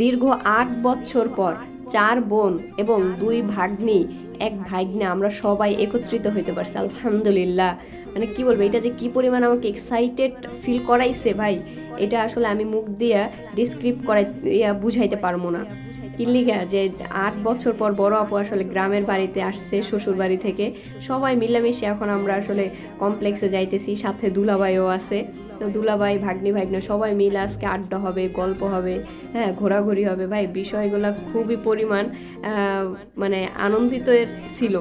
দীর্ঘ আট বছর পর চার বোন এবং দুই ভাগ্নি, এক ভাগ্নে আমরা সবাই একত্রিত হইতে পারছি, আলহামদুলিল্লাহ। মানে কি বলব, এটা যে কি পরিমাণ আমাকে এক্সাইটেড ফিল করাইছে ভাই, এটা আসলে আমি মুখ দিয়া ডিসক্রিপ করাই বুঝাইতে পারব না। কিল্লিগা যে আট বছর পর বড় আপু আসলে গ্রামের বাড়িতে আসছে, শ্বশুর বাড়ি থেকে। সবাই মিলেমিশে এখন আমরা আসলে কমপ্লেক্সে যাইতেছি, সাথে দুলাভাইও আছে। তো দুলাভাই, ভাগ্নি, ভাগ্নে সবাই মিলে আজকে আড্ডা হবে, গল্প হবে হ্যাঁ ঘোরাঘুরি হবে। ভাই, বিষয়গুলো খুবই পরিমাণ মানে আনন্দিত ছিল।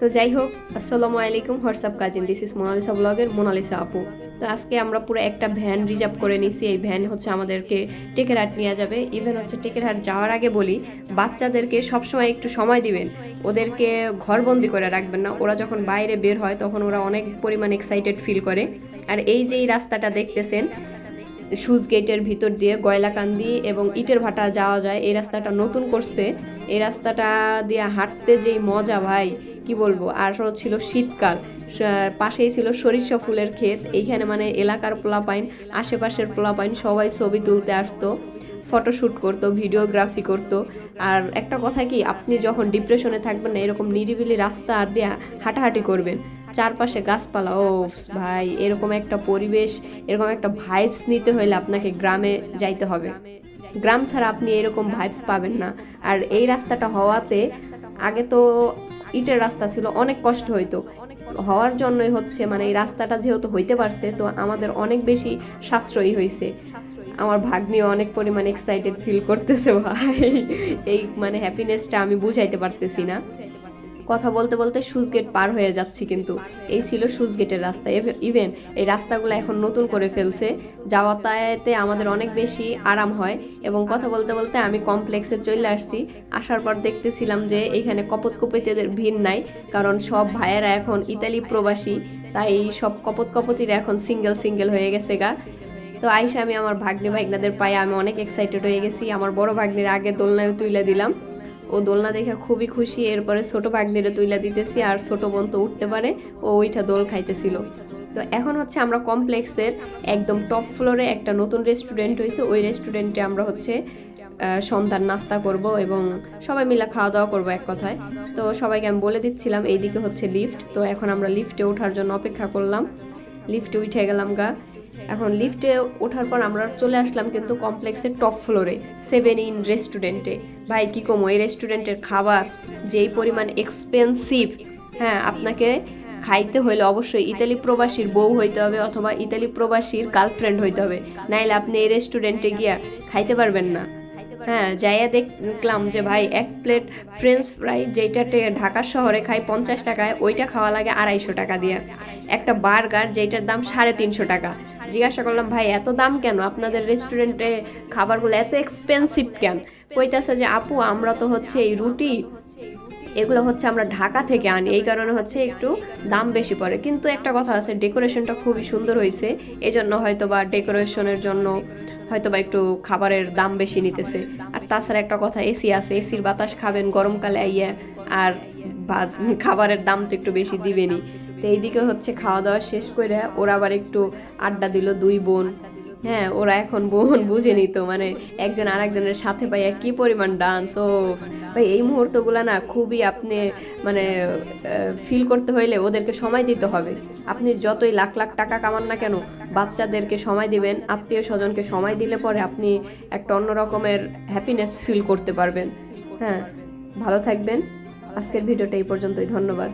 তো যাই হোক, আসসালামু আলাইকুম, WhatsApp cousin, this is Monalisa ব্লগের মোনালিসা আপু। তো আজকে আমরা পুরো একটা ভ্যান রিজার্ভ করে নিছি। এই ভ্যান হচ্ছে আমাদেরকে টেকেরহাট নিয়ে যাবে। ইভেন হচ্ছে টেকেরহাট যাওয়ার আগে বলি, বাচ্চাদেরকে সবসময় একটু সময় দিবেন। ওদেরকে ঘরবন্দি করে রাখবেন না। ওরা যখন বাইরে বের হয়, তখন ওরা অনেক পরিমাণ এক্সাইটেড ফিল করে। আর এই যে এই রাস্তাটা দেখতেছেন সুজ গেটের ভিতর দিয়ে গয়লাকান্দি এবং ইটের ভাটা যাওয়া যায়। এই রাস্তাটা নতুন করছে। এই রাস্তাটা দিয়ে হাঁটতে যেই মজা ভাই, কি বলব? আর ছিল শীতকাল। পাশেই ছিল সরিষা ফুলের ক্ষেত। এইখানে মানে এলাকার পোলাপাইন, আশেপাশের পোলাপাইন সবাই ছবি তুলতে আসতো। ফটোশ্যুট করতো, ভিডিওগ্রাফি করতো। আর একটা কথা কি, আপনি যখন ডিপ্রেশনে থাকবেন না, এরকম নিরিবিলি রাস্তা আর দিয়ে হাঁটাহাঁটি করবেন, চারপাশে গাছপালা, ও ভাই, এরকম একটা পরিবেশ, এরকম একটা ভাইবস নিতে হলে আপনাকে গ্রামে যাইতে হবে। গ্রাম ছাড়া আপনি এরকম ভাইবস পাবেন না। আর এই রাস্তাটা হওয়াতে, আগে তো ইটের রাস্তা ছিল, অনেক কষ্ট হইতো। হওয়ার জন্যই হচ্ছে মানে এই রাস্তাটা যেহেতু হইতে পারছে, তো আমাদের অনেক বেশি সাশ্রয়ী হয়েছে আমার ভাগ্নিও অনেক পরিমাণ এক্সাইটেড ফিল করতেছে ভাই। এই মানে হ্যাপিনেসটা আমি বুঝাইতে পারতেছি না। কথা বলতে বলতে সুজ গেট পার হয়ে যাচ্ছি কিন্তু। এই ছিল সুজ গেটের রাস্তা। ইভেন এই রাস্তাগুলো এখন নতুন করে ফেলছে। যাওয়াতায়াতে আমাদের অনেক বেশি আরাম হয় এবং কথা বলতে বলতে আমি কমপ্লেক্সে চলে আসছি। আসার পর দেখতেছিলাম যে এইখানে কপত কপিতেদের ভিড় নাই, কারণ সব ভাইয়েরা এখন ইতালি প্রবাসী, তাই সব কপত কপতিরা এখন সিঙ্গেল সিঙ্গেল হয়ে গেছে গা। তো আইসা আমি আমার ভাগ্নে ভাগ্নাদের পায়ে আমি অনেক এক্সাইটেড হয়ে গেছি। আমার বড় ভাগ্নের আগে দোলনায় তুলে দিলাম। ও দোলনা দেখে খুবই খুশি, এরপরে ছোট ভাগ্নিরে তুইলা দিতেছি আর ছোট বোন তো উঠতে পারে, ও ওইটা দোল খাইতেছিল। তো এখন হচ্ছে আমরা কমপ্লেক্সের একদম টপ ফ্লোরে একটা নতুন রেস্টুরেন্ট হয়েছে ওই রেস্টুরেন্টে আমরা হচ্ছে সন্ধ্যার নাস্তা করব এবং সবাই মিলে খাওয়া দাওয়া করব এক কথায়। তো সবাইকে আমি বলে দিচ্ছিলাম, এইদিকে হচ্ছে লিফট তো এখন আমরা লিফটে ওঠার জন্য অপেক্ষা করলাম। লিফটে উঠে গেলাম গা। এখন লিফটে ওঠার পর আমরা চলে আসলাম কিন্তু কমপ্লেক্সের টপ ফ্লোরে সেভেন ইন রেস্টুরেন্টে ভাই, কি কম, এই রেস্টুরেন্টের খাবার যেই পরিমাণ এক্সপেন্সিভ হ্যাঁ আপনাকে খাইতে হইলে অবশ্যই ইতালি প্রবাসীর বউ হইতে হবে অথবা ইতালি প্রবাসীর গার্লফ্রেন্ড হইতে হবে। নাইলে আপনি এই রেস্টুরেন্টে গিয়া খাইতে পারবেন না। হ্যাঁ যাইয়া দেখলাম যে ভাই, এক প্লেট ফ্রেঞ্চ ফ্রাই যেটা ঢাকা শহরে খাই পঞ্চাশ টাকায়, ওইটা খাওয়া লাগে আড়াইশো টাকা দিয়ে। একটা বার্গার যেটার দাম সাড়ে তিনশো টাকা। জিজ্ঞাসা করলাম, ভাই, এত দাম কেন? আপনাদের রেস্টুরেন্টে খাবারগুলো এত এক্সপেন্সিভ কেন? কইতাছে যে, আপু, আমরা তো হচ্ছে এই রুটি, এগুলো হচ্ছে আমরা ঢাকা থেকে আনি। এই কারণে হচ্ছে একটু দাম বেশি পড়ে। কিন্তু একটা কথা আছে ডেকোরেশনটা খুবই সুন্দর হয়েছে এই জন্য হয়তো বা ডেকোরেশনের জন্য হয়তো বা একটু খাবারের দাম বেশি নিতেছে। আর তাছাড়া একটা কথা, এসি আছে, এসির বাতাস খাবেন গরমকালে আইয়া, আর খাবারের দাম তো একটু বেশি দিবেনি তো এইদিকে হচ্ছে খাওয়া দাওয়া শেষ করে ওরা আবার একটু আড্ডা দিল দুই বোন। হ্যাঁ ওরা এখন বোন বুঝে নিত মানে একজন আরেকজনের সাথে পাইয়া কি পরিমাণ ডান্স ও ভাই এই মুহূর্তগুলো না খুবই আপনি মানে ফিল করতে হইলে ওদেরকে সময় দিতে হবে। আপনি যতই লাখ লাখ টাকা কামান না কেন, বাচ্চাদেরকে সময় দিবেন, আত্মীয় স্বজনকে সময় দিলে পরে আপনি একটা অন্য রকমের হ্যাপিনেস ফিল করতে পারবেন। হ্যাঁ ভালো থাকবেন। আজকের ভিডিওটা এই পর্যন্তই, ধন্যবাদ।